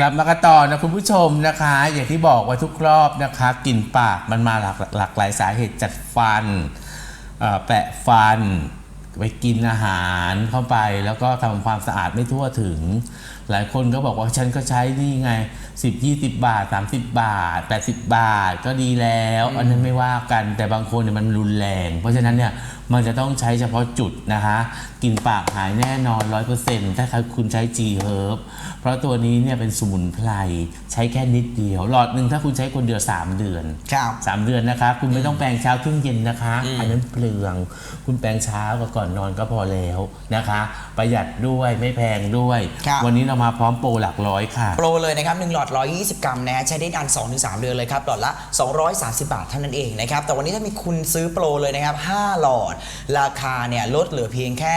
กลับมากันต่อนะคุณผู้ชมนะคะ อย่างที่บอกไว้ทุกรอบนะคะกลิ่นปากมันมาหลากหลากหลายสาเหตุจัดฟันแปะฟัน ไปกินอาหารเข้าไป แล้วก็ทำความสะอาดไม่ทั่วถึง หลายคนก็บอกว่าฉันก็ใช้นี่ไง 10 20 บาท 30 บาท 80 บาทก็ดีแล้ว อันนั้นไม่ว่ากันแต่บางคนเนี่ยมันรุนแรง เพราะฉะนั้นเนี่ย มันจะต้องใช้เฉพาะจุดนะคะกลินปากหายแน่นอน 100%ถ้าคุณใช้ G Herb เพราะตัวนี้เนี่ยเป็นสมุนไพรใช้แค่นิดเดียว หลอดหนึ่งถ้าคุณใช้คนเดียว 3 เดือน ครับสามเดือนนะคะ คุณไม่ต้องแปรงเช้าเที่ยงเย็นนะคะ อันนั้นเปลือง คุณแปรงเช้ากับก่อนนอนก็พอแล้วนะคะ ประหยัดด้วยไม่แพงด้วย ครับ วันนี้เรามาพร้อมโปรหลักร้อยค่ะ โปรเลยนะครับ1หลอด 120 กรัมนะใช้ได้นาน2-3 เดือนเลยครับ หลอดละ 230 บาทเท่านั้นเองนะครับ แต่วันนี้ถ้ามีคุณซื้อโปรเลยนะครับ 5 หลอดราคาเนี่ยลดเหลือเพียงแค่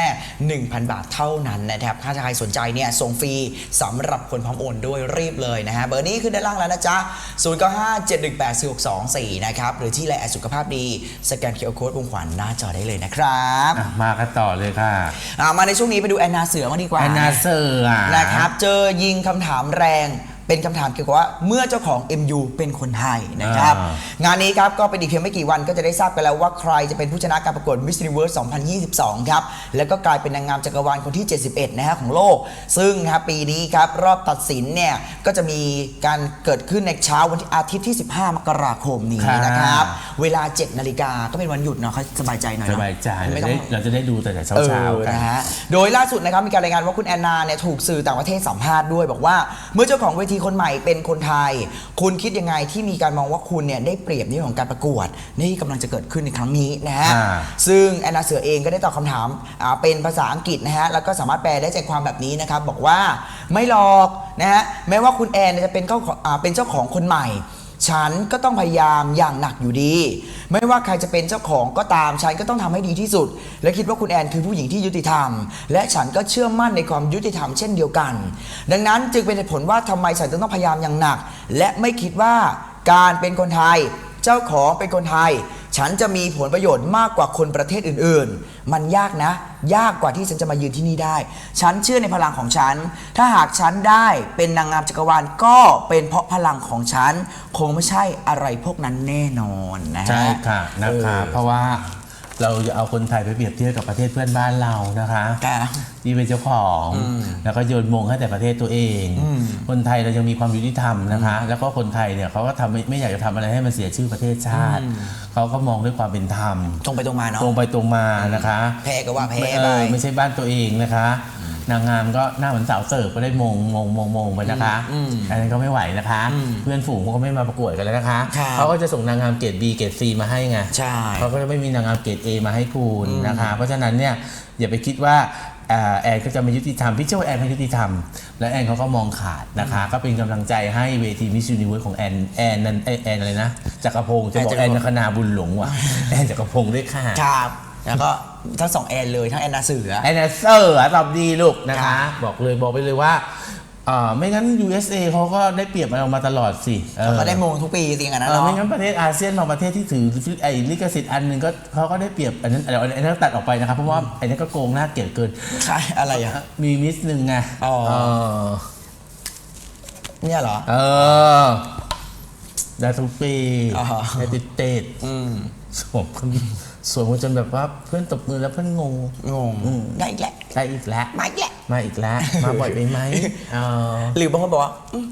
1,000 บาทเท่านั้นนะครับถ้าใครสนใจเนี่ยส่งฟรีสำหรับคนพร้อมโอนด้วยรีบเลยนะฮะเบอร์นี้ขึ้นด้านล่างแล้วนะจ๊ะ0957184624นะครับหรือที่ไลน์แอดสุขภาพดีสแกนเคอร์โค้ดวงขวัญหน้าจอได้เลยนะครับอะมากันต่อเลยค่ะอ่ามาในช่วงนี้ไปดูแอนนาเสือมางดีกว่าแอนนาเซอร์อะนะครับเจอยิงคำถามแรง เป็นคำถามเกี่ยวกับว่าเมื่อเจ้าของ MU เป็นคนไทยนะครับ อ่างานนี้ครับก็เป็นอีกเพียงไม่กี่วันก็จะได้ทราบกันแล้วว่าใครจะเป็นผู้ชนะการประกวด Miss Universe 2022 ครับ แล้วก็กลายเป็นนางงามจักรวาลคนที่ 71 นะฮะของโลก ซึ่งนะครับปีนี้ครับ รอบตัดสินเนี่ยก็จะมีการเกิดขึ้นในเช้าวันที่อาทิตย์ที่ 15 มกราคมนี้นะครับ เวลา 7 นาฬิกาก็เป็นวันหยุดเนาะเขาสบายใจหน่อยสเนอะบายใจไม่เราต้อได้ง เราจะได้ดูแต่เช้าเช้าเออๆกัน นะฮะ โดยล่าสุดนะครับมีการรายงานว่าคุณแอนนาเนี่ยถูกสื่อต่างประเทศสัมภาษณ์ด้วย บอกว่าเมื่อเจ้าของเวทีคนใหม่เป็นคนไทย คุณคิดยังไงที่มีการมองว่าคุณเนี่ยได้เปรียบในเรื่องของการประกวดที่กำลังจะเกิดขึ้นในครั้งนี้นะฮะอ่า ซึ่งแอนนาเสือเองก็ได้ตอบคำถามอ่าเป็นภาษาอังกฤษนะฮะแล้วก็สามารถแปลได้ใจความแบบนี้นะครับบอกว่าไม่หรอกนะฮะแม้ว่าคุณแอนเนี่ยจะเป็นเจ้าของอ่าเป็นเจ้าของคนใหม่ ฉันก็ต้องพยายามอย่างหนักอยู่ดี ไม่ว่าใครจะเป็นเจ้าของก็ตามฉันก็ต้องทำให้ดีที่สุด และคิดว่าคุณแอนคือผู้หญิงที่ยุติธรรม และฉันก็เชื่อมั่นในความยุติธรรมเช่นเดียวกัน ดังนั้นจึงเป็นเหตุผลว่าทำไมฉันจึงต้องพยายามอย่างหนัก และไม่คิดว่าการเป็นคนไทย เจ้าของเป็นคนไทย ฉันจะมีผลประโยชน์มากกว่าคนประเทศอื่นๆ มันยากนะ ยากกว่าที่ฉันจะมายืนที่นี่ได้ ฉันเชื่อในพลังของฉัน ถ้าหากฉันได้เป็นนางงามจักรวาลก็เป็นเพราะพลังของฉัน คงไม่ใช่อะไรพวกนั้นแน่นอนนะฮะ ใช่ค่ะนะคะเออเพราะว่า เราจะเอาคนไทยไปเปรียบเทียบกับประเทศเพื่อนบ้านเรานะคะค่ะ ที่เป็นเจ้าของ แล้วก็โยนมงให้แต่ประเทศตัวเอง คนไทยเรายังมีความยุติธรรมนะคะ แล้วก็คนไทยเนี่ยเขาก็ทำไม่ไม่อยากจะทำอะไรให้มันเสียชื่อประเทศชาติ เขาก็มองด้วยความเป็นธรรม ตรงไปตรงมาเนาะตรงไปตรงมานะคะ แพ้ก็ว่าแพ้ไม่ไปเออไม่ใช่บ้านตัวเองนะคะ นางงามก็หน้าเหมือนสาวเสิร์ฟก็ได้มงมงมงมงไปนะคะอืมอันนั้นก็ไม่ไหวนะคะเพื่อนฝูงเขาก็ไม่มาประกวดกันแล้วนะคะครับ เขาก็จะส่งนางงามเกรด B เกรด C มาให้ไง ใช่ เขาก็จะไม่มีนางงามเกรด A มาให้คุณนะคะ เพราะฉะนั้นเนี่ยอย่าไปคิดว่าอ่าแอนก็จะมายุติธรรมพี่เชื่อว่าแอนเขายุติธรรม และแอนเขาก็มองขาดนะคะ ก็เป็นกำลังใจให้เวทีมิส s u นิเวิร์สของแอนแอนนั่นเอ้ยแอนอะไรนะจักรพงศ์จะบอกแอนจักรพงศ์แอนนคณาบุญหลงว่ะ แอนจักรพงศ์ด้วยค่ะ ครับ แล้วก็ทั้งสองแอนเลยทั้งแอนนาเสือ แอนนาเซอร์อะตอบดีลูกนะครัคะบบอกเลยบอกไปเลยว่าอ่าไม่งั้น USA เขาก็ได้เปรียบเรามาตลอดสิเออเขาก็ได้มงทุกปีจริงๆอะนะเออเนาะ ไม่งั้นประเทศอาเซียนบางประเทศที่ถือไอ้ลิขสิทธิ์อันหนึ่งก็เขาก็ได้เปรียบอันนั้นเดี๋ยวอันนั้นตัดออกไปนะครับ เพราะว่าอันนี้ก็โกงน่าเกลียดเกิน ใช่อะไรอะ มีมิสหนึ่งไงอ๋อ เออเนี่ยเหรอ เออได้ทุกปีอ๋อได้ติดเตดอืมสวม สวมจนแบบว่าเพื่อนตบมือแล้วเพื่อนงงงงอืมได้อีกแหละได้อีกแล้วมาอีกแหละมาอีกแล้ว มาบ่อยไปไหมเออ หรือบางคนบอกว่าอืม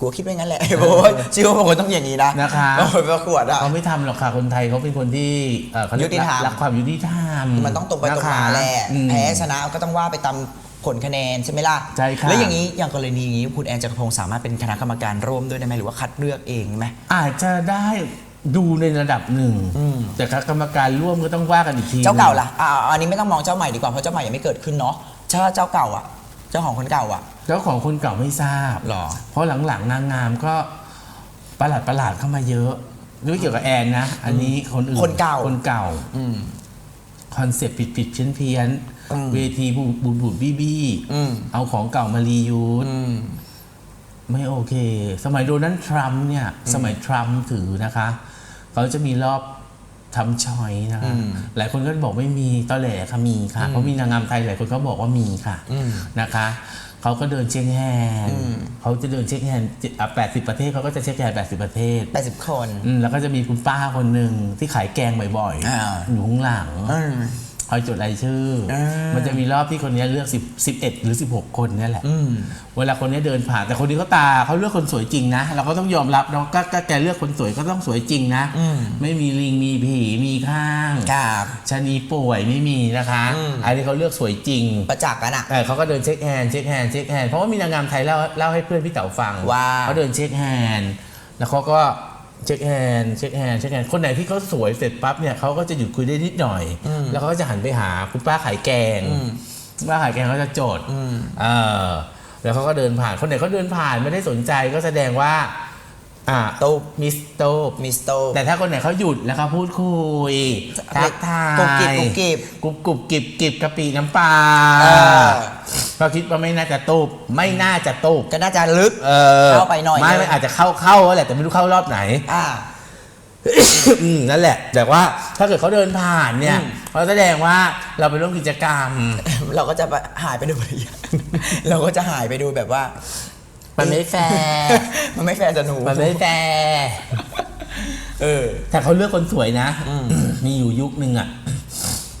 กูคิดไม่งั้นแหละโอ้ยเชื่อว่าบางคนต้องอย่างนี้นะนะคะ บางคนประกวดอะ เขาไม่ทำหรอกค่ะคนไทยเขาเป็นคนที่เอ่อเขาเรีกยุติธรรม รักความยุติธรรมมันต้องตรงไปตรงมาแหละ อืม แพ้ชนะก็ต้องว่าไปตามผลคะแนนใช่ไหมล่ะใช่ค่ะแล้วอย่างนี้อย่างกรณีนี้คุณแอนจักรพงศ์สามารถเป็นคณะกรรมการร่วมด้วยได้ไหมหรือว่าคัดเลือกเองไหม อาจจะได้ ดูในระดับหนึ่งอืมแต่กรรมการร่วมก็ต้องว่ากันอีกทีเจ้าเก่าล่ะอ่าอันนี้ไม่ต้องมองเจ้าใหม่ดีกว่าเพราะเจ้าใหม่ยังไม่เกิดขึ้นเนาะถ้าเจ้าเก่าอะ เจ้าของคนเก่าอะ เจ้าของคนเก่าไม่ทราบหรอ เพราะหลังๆนางงามก็ประหลาดประหลาดๆเข้ามาเยอะไม่เกี่ยวกับแอนนะ อันนี้คนอื่นคนเก่าคนเก่าอืมคอนเซ็ปต์ผิดผิดเพี้ยนเพี้ยนๆอืมเวทีบูดบูดบูดบี้บี้อืมเอาของเก่ามารียูสอืมไม่โอเค สมัยโดนัลด์ทรัมป์เนี่ย สมัยทรัมป์ถือนะคะ เขาจะมีรอบทำชอยนะคะอืมหลายคนก็บอกไม่มีตอแหลค่ะมีค่ะเพราะมีนางงามไทยหลายคนก็บอกว่ามีค่ะอืมนะคะเขาก็เดินเช็คแฮนด์เขาจะเดินเช็คแฮนด์แปดสิบประเทศเขาก็จะเช็คแฮนด์แปดสิบประเทศ80คนอืมแล้วก็จะมีคุณป้าคนหนึ่งที่ขายแกงบ่อยอ่าๆอยู่ข้างหลัง อืมคอยจดรายชื่ออามันจะมีรอบที่คนนี้เลือก10 11 หรือ 16 คนเนี่ยแหละอืมเวลาคนนี้เดินผ่าน แต่คนนี้เขาตาเขาเลือกคนสวยจริงนะ เราก็ต้องยอมรับเนาะก็ก็แกเลือกคนสวยก็ต้องสวยจริงนะอืมไม่มีลิงมีผีมีข้างครับชะนีป่วยไม่มีนะคะอืมอันนี้เขาเลือกสวยจริง ประจักษ์กันอะเออเขาก็เดินเช็คแฮนด์เช็คแฮนด์เช็คแฮนด์เพราะว่ามีนางงามไทยเล่าเล่าให้เพื่อนพี่เต๋าฟังว่าเขาเดินเช็คแฮนด์แล้วเขาก็ เช็คแฮนด์เช็คแฮนด์เช็คแฮนด์คนไหนที่เขาสวยเสร็จปั๊บเนี่ยเขาก็จะหยุดคุยได้นิดหน่อย แล้วเขาก็จะหันไปหาคุณป้าขายแกงคุณป้าขายแกงเขาจะจดเออแล้วเขาก็เดินผ่านคนไหนเขาเดินผ่านไม่ได้สนใจก็แสดงว่า อ่าตุ๊บมิสโตบมิสโตแต่ถ้าคนไหนเขาหยุดแล้วเขาพูดคุยทักทายกุบกิบกุบกิบกุบกุบกิบกิบกะปิน้ำปลาเออก็คิดว่าไม่น่าจะตูบไม่น่าจะตูบก็น่าจะลึก เออเข้าไปหน่อยไม่นึง ไม่อาจจะเข้าเข้าแหละแต่ไม่รู้เข้ารอบไหน อ่า อืมนั่นแหละ แต่ว่าถ้าเกิดเขาเดินผ่านเนี่ยอืม เขาแสดงว่าเราไปร่วมกิจกรรม เราก็จะหายไปดูบริยางเราก็จะหายไปดูแบบว่า มันไม่แฟร์มันไม่แฟร์สนุกมันไม่แฟร์เออ แต่เขาเลือกคนสวยนะมีอยู่ยุคนึงอะ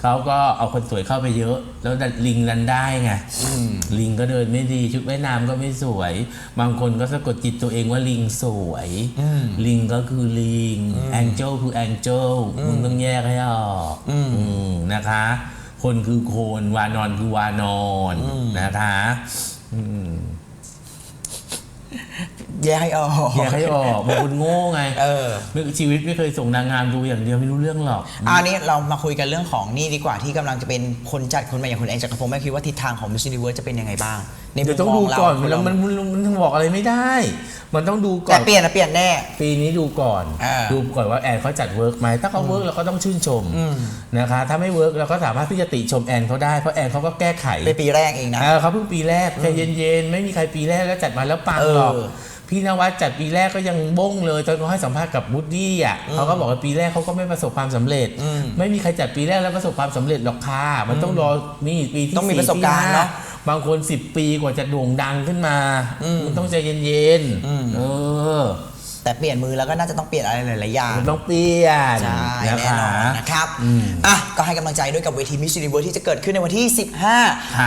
เขาก็เอาคนสวยเข้าไปเยอะ แล้วดันลิงดันได้ไงลิงก็เดินไม่ดีชุดว่ายน้ำก็ไม่สวย บางคนก็สะกดจิตตัวเองว่าลิงสวย ลิงก็คือลิงแองเจิลคือแองเจิลมึงต้องแยกให้ออกอืมนะคะ คนคือคนวานอนคือวานอนนะคะ อืม แยกให้ออกแยกให้ออกบางคนโง่ไงเออไม่ชีวิตไม่เคยส่งนางงามดูอย่างเดียวไม่รู้เรื่องหรอก อันนี้เรามาคุยกันเรื่องของนี่ดีกว่าที่กำลังจะเป็นคนจัดคนใหม่อย่างคุณแอนจักรพงศ์แม่คิดว่าทิศทางของ Miss Universe จะเป็นยังไงบ้าง ในมุเดี๋ยมวต้องมดูองเราก่อนมันมันมันมันมันบอกอะไรไม่ได้ มันต้องดูก่อแต่น เปลี่ยนนะเปลี่ยนแน่ ปีนี้ดูก่อน อ่าดูก่อนว่าแอนเขาจัดเวิร์กไหมถ้าเขาเวิร์กเราก็ต้องชื่นชมนะคะ ถ้าไม่เวิร์กเราก็สามารถที่จะติชมแอนเขาได้ เพราะแอนเขาก็แก้ไขเป็นปีแรกเองนะ เออเขาเพิ่งปีแรกใจเย็นๆ ไม่มีใครปีแรกแล้วจัดมาแล้วปังเออหรอก พี่นวัดจัดปีแรกก็ยังบ้งเลยตอนเขาให้สัมภาษณ์กับบูดดี้อะเขาก็บอกว่าปีแรกเขาก็ไม่ประสบความสำเร็จ ไม่มีใครจัดปีแรกแล้วประสบความสำเร็จหรอกค่ะมันต้องรอนี่ปีที่ต้องมีสี่ประสบการณ์ที่ห้เนอะบางคน 10 ปีกว่าจะโด่งดังขึ้นมามันต้องใจเย็นๆเออ แต่เปลี่ยนมือแล้วก็น่าจะต้องเปลี่ยนอะไรหลายๆอย่างมันต้องเปลี่ยนใช่นะแน่คะนอนนะครับอืมอะก็ให้กำลังใจด้วยกับเวที Miss Universe ที่จะเกิดขึ้นในวันที่ค่ะ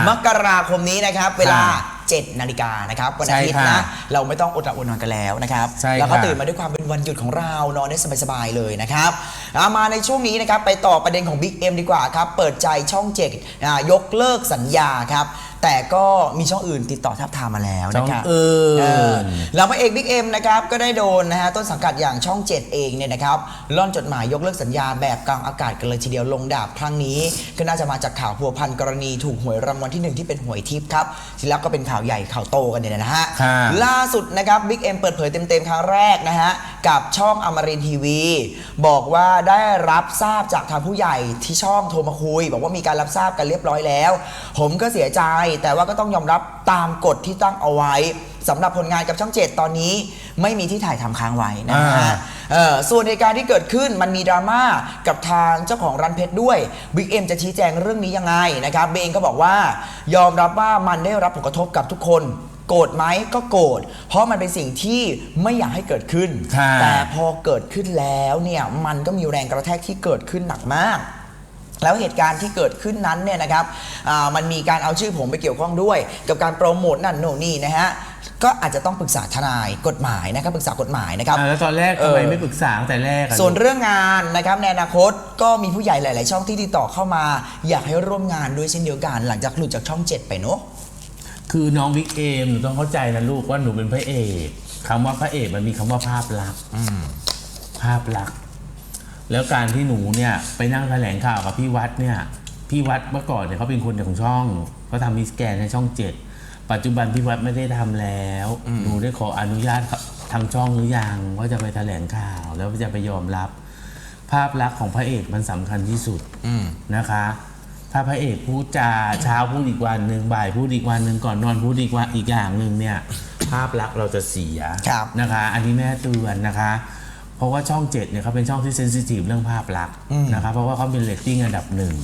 15 มกราคมนี้นะครับ เวลาค่ะ7นาฬิกานะครับวันใช่อาทิตย์ค่ะนะเราไม่ต้องอดหลับอดนอนกันแล้วนะครับ ใช่แล้วก็ค่ะ ตื่นมาด้วยความเป็นวันหยุดของเรานอนได้สบายๆเลยนะครับเอามาในช่วงนี้นะครับไปต่อประเด็นของ Big M ดีกว่าครับ เปิดใจช่องเจ็ดอ่ายกเลิกสัญญาครับ แต่ก็มีช่องอื่นติดต่อทับทามมาแล้วช่องนะครับอื่นเออแล้วพระเอกบิ๊กเอ็มนะครับก็ได้โดนนะฮะต้นสังกัดอย่างช่อง 7 เองเนี่ยนะครับล่อนจดหมายยกเลิกสัญญาแบบกลางอากาศกันเลยทีเดียวลงดาบครั้งนี้ ก็น่าจะมาจากข่าวพัวพันกรณีถูกหวยรางวัลที่หนึ่งที่เป็นหวยทิพย์ครับทีแล้วก็เป็นข่าวใหญ่ข่าวโตกันเนี่ยนะฮะค่ะล่าสุดนะครับบิ๊กเอ็มเปิดเผยเต็มๆครั้งแรกนะฮะกับช่องอมรินทีวีบอกว่าได้รับทราบจากทางผู้ใหญ่ที่ช่องโทรมาคุย บอกว่ามีการรับทราบกันเรียบร้อยแล้ว ผมก็เสียใจแต่ว่าก็ต้องยอมรับตามกฎที่ตั้งเอาไว้สำหรับผลงานกับช่องเจ็ดตอนนี้ไม่มีที่ถ่ายทำค้างไว้นะฮะอ่า เอ่อส่วนเหตุการณ์ที่เกิดขึ้นมันมีดราม่ากับทางเจ้าของร้านเพชรด้วยบิ๊กเอ็มจะชี้แจงเรื่องนี้ยังไงนะครับเบงก็บอกว่ายอมรับว่ามันได้รับผลกระทบกับทุกคน โกรธไหมก็โกรธเพราะมันเป็นสิ่งที่ไม่อยากให้เกิดขึ้น ค่ะ แต่พอเกิดขึ้นแล้วเนี่ยมันก็มีแรงกระแทกที่เกิดขึ้นหนักมาก แล้วเหตุการณ์ที่เกิดขึ้นนั้นเนี่ยนะครับอ่ามันมีการเอาชื่อผมไปเกี่ยวข้องด้วย กับการโปรโมทนั่นโน่นนี่นะฮะก็อาจจะต้องปรึกษาทนายกฎหมายนะครับปรึกษากฎหมายนะครับอะแล้วตอนแรกเอทำอไมไม่ปรึกษาตั้งแต่แรกอะส่วนลูกเรื่องงานนะครับในอนาคตก็มีผู้ใหญ่หลาย ๆ ช่องที่ติดต่อเข้ามา อยากให้ร่วมงานด้วยเช่นเดียวกันหลังจากหลุดจากช่อง 7 ไปเนอะคือน้องวิกเอมหนูต้องเข้าใจนะลูกว่าหนูเป็นพระเอกคำว่าพระเอกมันมีคำว่าภาพลักษณ์ภาพลักษณ์ แล้วการที่หนูเนี่ยไปนั่งแถลงข่าวกับพี่วัดเนี่ยพี่วัดเมื่อก่อนเนี่ยเขาเป็นคนของช่องเขาทำมิสแกนในช่องเจ็ดปัจจุบันพี่วัดไม่ได้ทำแล้ว หนูได้ขออนุญาตทางช่องหรือยังว่าจะไปแถลงข่าวแล้วจะไปยอมรับ ภาพลักษณ์ของพระเอกมันสำคัญที่สุดนะคะ ถ้าพระเอกพูดจาเช้าพูดอีกวันหนึ่งบ่ายพูดอีกวันหนึ่งก่อนนอนพูดอีกวันอีกอย่างหนึ่งเนี่ย ภาพลักษณ์เราจะเสียครับนะคะ อันนี้แม่เตือนนะคะ เพราะว่าช่องเจ็ดเนี่ยเขาเป็นช่องที่เซนซิทีฟเรื่องภาพลักษณ์นะครับเพราะว่าเขาเป็นเรตติ้งอันดับหนึ่ง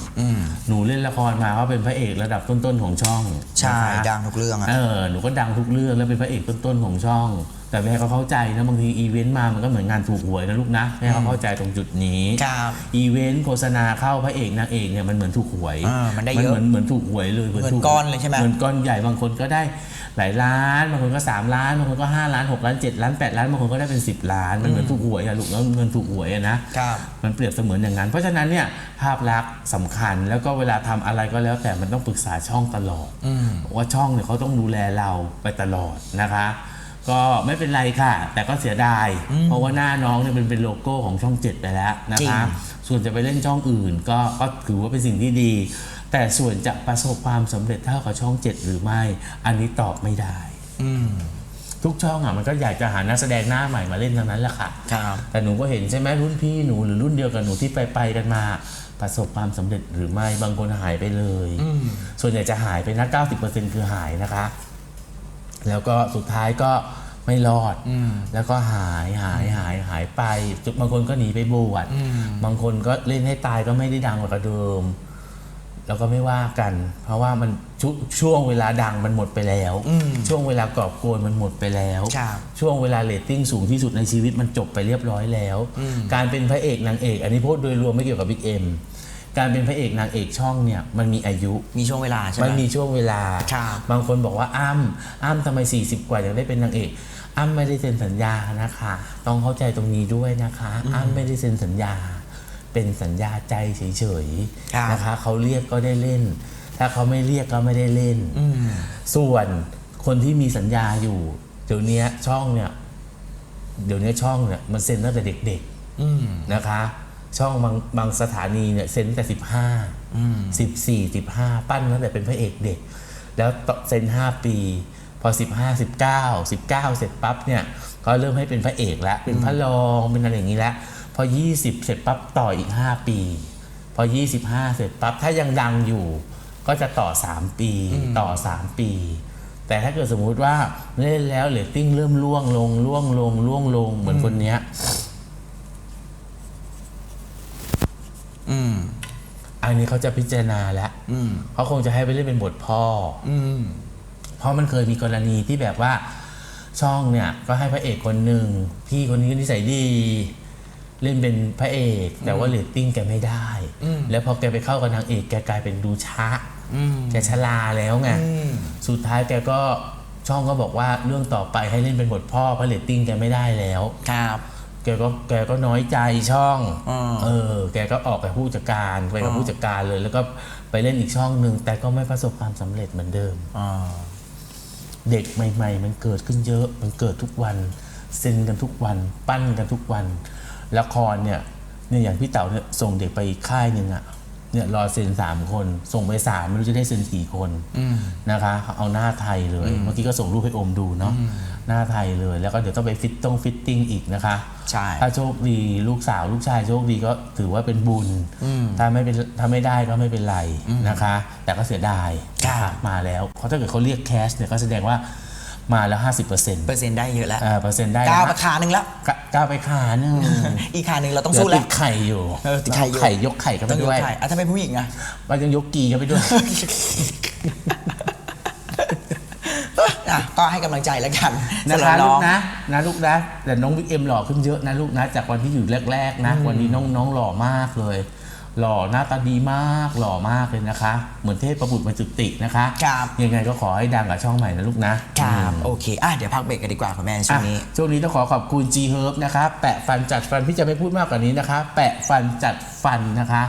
หนูเล่นละครมาเขาเป็นพระเอกระดับต้นๆของช่องใช่นะคะดังทุกเรื่องอะเออหนูก็ดังทุกเรื่องแล้วเป็นพระเอกต้นๆของช่อง แต่แม่เขาเข้าใจนะบางทีอีเวนต์มามันก็เหมือนงานถูกหวยนะลูกนะแม่เขาเข้าใจตรงจุดนี้ครับอีเวนต์โฆษณาเข้าพระเอกนางเอกเนี่ยมันเหมือนถูกหวยอ่ามันได้เยอะเหมือนเหมือนถูกหวยเลยเหมือนถูก้อนเลยใช่ไหมเหมือนก้อนใหญ่บางคนก็ได้ หลายล้านบางคนก็ 3 ล้านบางคนก็ 5 ล้าน 6 ล้าน 7 ล้าน 8 ล้านบางคนก็ได้เป็น 10 ล้าน มันเหมือนถูกหวยอะลูกแล้วเงินถูกหวยอะนะครับมันเปรียบเสมือนอย่างนั้น เพราะฉะนั้นเนี่ยภาพลักษณ์สำคัญแล้วก็เวลาทำอะไรก็แล้วแต่มันต้องปรึกษาช่องตลอดว่าช่องเนี่ยเขาต้องดูแลเราไปตลอดนะคะ ก็ไม่เป็นไรค่ะ แต่ก็เสียดาย เพราะว่าหน้าน้องเนี่ยเป็นเป็นโลโก้ของช่องเจ็ดไปแล้วนะจริคะงส่วนจะไปเล่นช่องอื่นก็ก็ถือว่าเป็นสิ่งที่ดี แต่ส่วนจะประสบความสำเร็จเท่ากับช่องเจ็ดหรือไม่ อันนี้ตอบไม่ได้ อืม ทุกช่องอะมันก็อยากจะหานักแสดงหน้าใหม่มาเล่นทั้งนั้นแหละค่ะ ครับ แต่หนูก็เห็นใช่ไหมรุ่นพี่หนูหรือรุ่นเดียวกับหนูที่ไปไปๆกันมา ประสบความสำเร็จหรือไม่บางคนหายไปเลยส่วนใหญ่จะหายไปนะ90%คือหายนะคะ แล้วก็สุดท้ายก็ไม่รอดแล้วก็หายหายหายหายไปจุดบางคนก็หนีไปบวชบางคนก็เล่นให้ตายก็ไม่ได้ดังกว่าเดิม แล้วก็ไม่ว่ากัน เพราะว่ามันชช่วงเวลาดังมันหมดไปแล้ว ช่วงเวลากอบโกยมันหมดไปแล้วครับช่วงเวลาเรตติ้งสูงที่สุดในชีวิตมันจบไปเรียบร้อยแล้ว การเป็นพระเอกนางเอก อันนี้พูดโดยรวมไม่เกี่ยวกับบิ๊กเอ็มการเป็นพระเอกนางเอกช่องเนี่ยมันมีอายุมีช่วงเวลาใช่ไหมมันมีช่วงเวลาครับบางคนบอกว่าอ้ำอ้ำทำไม 40 กว่ายังได้เป็นนางเอกอ้ำไม่ได้เซ็นสัญญานะคะ ต้องเข้าใจตรงนี้ด้วยนะคะ อ้ำไม่ได้เซ็นสัญญา เป็นสัญญาใจเฉยครับๆนะคะเขาเรียกก็ได้เล่น ถ้าเขาไม่เรียกก็ไม่ได้เล่น ส่วนคนที่มีสัญญาอยู่ เดี๋ยวนี้ช่องเนี่ย เดี๋ยวนี้ช่องเนี่ยมันเซ็นตั้งแต่เด็กๆนะคะ ช่องบางบางสถานีเนี่ยเซ็นตั้งแต่สิบห้าสิบสี่สิบห้าปั้นตั้งแต่เป็นพระเอกเด็ก แล้วต่อเซ็นห้าปีพอสิบห้าสิบเก้าสิบเก้าเสร็จปั๊บเนี่ย ก็เริ่มให้เป็นพระเอกแล้ว เป็นพระรอง เป็นอะไรอย่างนี้แล้ว พอยี่สิบเสร็จปั๊บต่ออีกห้าปี พอยี่สิบห้าเสร็จปั๊บถ้ายังดังอยู่ก็จะต่อสามปีต่อสามปี แต่ถ้าเกิดสมมุติว่าเล่นแล้วเรตติ้งเริ่มล่วงลงล่วงลงล่วงลงเหมือนคนเนี้ยอืมอันนี้เขาจะพิจารณาแล้วอืมเขาคงจะให้ไปเล่นเป็นบทพ่อออืมเพราะมันเคยมีกรณีที่แบบว่าช่องเนี่ย ก็ให้พระเอกคนหนึ่งพี่คนนี้ก็นิสัยดี เล่นเป็นพระเอก แต่ว่าเรตติ้งแกไม่ได้ แล้วพอแกไปเข้ากับนางเอกแกกลายเป็นดูช้าแกชราแล้วไงอืมสุดท้ายแกก็ช่องก็บอกว่าเรื่องต่อไปให้เล่นเป็นบทพ่อเพราะเรตติ้งแกไม่ได้แล้วครับแกก็แกก็น้อยใจช่องอ่าเออ แกก็ออกกับผู้จัดการไปกับอ่าผู้จัดการเลย แล้วก็ไปเล่นอีกช่องหนึ่งแต่ก็ไม่ประสบความสำเร็จเหมือนเดิมอ่าเด็กใหม่ ๆ มันเกิดขึ้นเยอะมันเกิดทุกวันเซ็นกันทุกวัน ปั้นกันทุกวัน ละครเนี่ยเนี่ยอย่างพี่เต๋าเนี่ยส่งเด็กไปอีกค่ายหนึ่งอะเนี่ยรอเซ็นสามคน ส่งไปสามไม่รู้จะได้เซ็นกี่คนนะคะ เอาหน้าไทยเลย เมื่อกี้ก็ส่งรูปให้โอมดูเนาะหน้าไทยเลย แล้วก็เดี๋ยวต้องไปฟิตต้องฟิตติ้งอีกนะคะ ใช่ ถ้าโชคดีลูกสาวลูกชายโชคดีก็ถือว่าเป็นบุญ ถ้าไม่เป็นถ้าไม่ได้ก็ไม่เป็นไรนะคะ แต่ก็เสียดายครับนะคะมาแล้วเพราะถ้าเกิดเขาเรียกแคชเนี่ยก็แสดงว่า มาแล้ว 50%เปอร์เซ็นต์เปอร์เซ็นต์ได้เยอะแล้วเปอร์เซ็นต์ได้ก้าวแล้ไปขาหนึ่งแล้วกก้าวไปขาหนึ่งอีกขาหนึ่งเราต้องเดี๋ยวสู้แล้ติวดไข่อยู่เออติดไข่อยู่ไข่ยกไข่กันไปต้องยด้กวยไข่อะถ้าเป็นผู้หญิงอะมันยังยกกีกันไปด้วยอะก็ให้กำลังใจแล้วกันนะสำหรัคะบลูน้กองนะนะลูกนะแต่น้องบิ๊กเอ็มหล่อขึ้นเยอะนะลูกนะจากวันที่อยู่แรกๆนะ วันนี้น้องน้องหล่อมากเลย หล่อหน้าตาดีมากหล่อมากเลยนะคะ เหมือนเทพประบุตรมาจุตินะคะครับยังไงก็ขอให้ดังกับช่องใหม่นะลูกนะครับโอเคอะเดี๋ยวพักเบรกกันดีกว่าคุณแม่ในช่วงนี้อะช่วงนี้ต้องขอขอบคุณ G Herb นะคะ แปะฟันจัดฟันพี่จะไม่พูดมากกว่านี้นะคะ แปะฟันจัดฟันนะคะ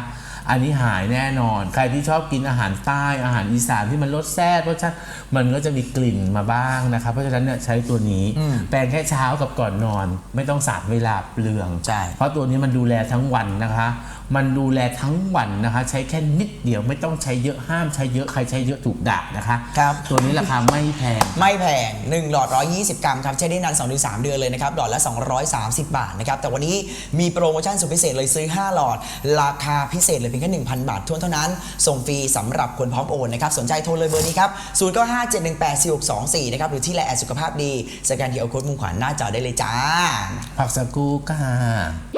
อันนี้หายแน่นอน ใครที่ชอบกินอาหารใต้อาหารอีสานที่มันรสแซ่บรสชาติมันก็จะมีกลิ่นมาบ้างนะคะ เพราะฉะนั้นเนี่ยใช้ตัวนี้ แปรงแค่เช้ากับก่อนนอน ไม่ต้องสาดเวลาเปลืองใช่เพราะตัวนี้มันดูแลทั้งวันนะคะมันดูแลทั้งวันนะคะ ใช้แค่นิดเดียวไม่ต้องใช้เยอะห้ามใช้เยอะใครใช้เยอะถูกด่านะคะครับ ตัวนี้ราคาไม่แพง ไม่แพง1หลอด 120 กรัมครับใช้ได้นาน2-3 เดือนเลยนะครับหลอดละ 230 บาทนะครับแต่วันนี้มีโปรโมชั่นสุดพิเศษเลยซื้อ 5 หลอด ราคาพิเศษเลยเพียงแค่1,000 บาททวนเท่านั้น ส่งฟรีสำหรับคนพร้อมโอนนะครับสนใจโทรเลยเบอร์นี้ครับ0957184624นะครับหรือที่แลแอดสุขภาพดีสแกนที่เอาโค้ดมุมขวาหน้าจอได้เลยจ้า ผักสกูค่ะ